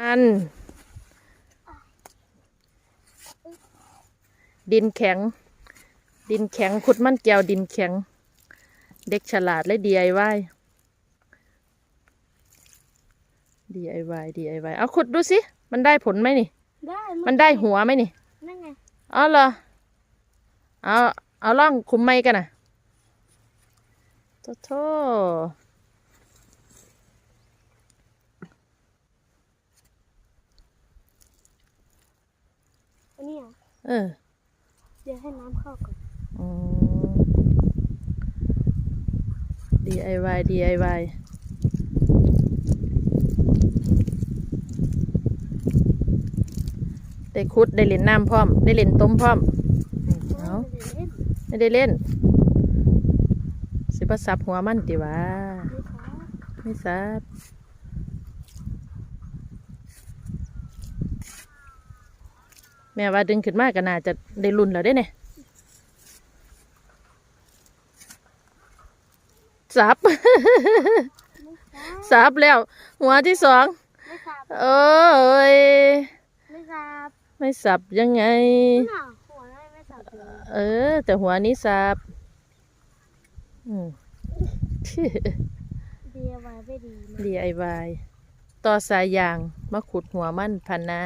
อัน ดินแข็ง ดินแข็งขุดมันแก้วดินแข็ง เด็กฉลาดและ DIY DIY DIY เอาขุดดูสิ มันได้ผลไหมนี่ ได้มันได้หัวไหมนี่นั่นไงอ๋อเหรอเอาเอาล่องคุมไม้กันนะโทโท อันนี้อะ เออ เดี๋ยวให้น้ำเข้าก่อนอืม DIY DIY ได้คุดได้เล่นน้ำพร้อม ได้เล่นต้มพร้อมอืมเอาไม่ได้เล่นไม่ได้เล่นสิบซับหัวมันติวะไม่ครับ ไม่ซับ แม่ว่าดึงขึ้นมาก็น่าจะได้รุ่นแล้วได้เนี่ยซับซับแล้ว หัวที่สองไม่ครับเอ้ยไม่ครับไม่สับยังไงน่ะหัวได้ไม่สับเลยเออ แต่หัวนี้สับอืม DIY ไม่ดีนะ DIY ต่อสายยางมาขุดหัวมันพันนะ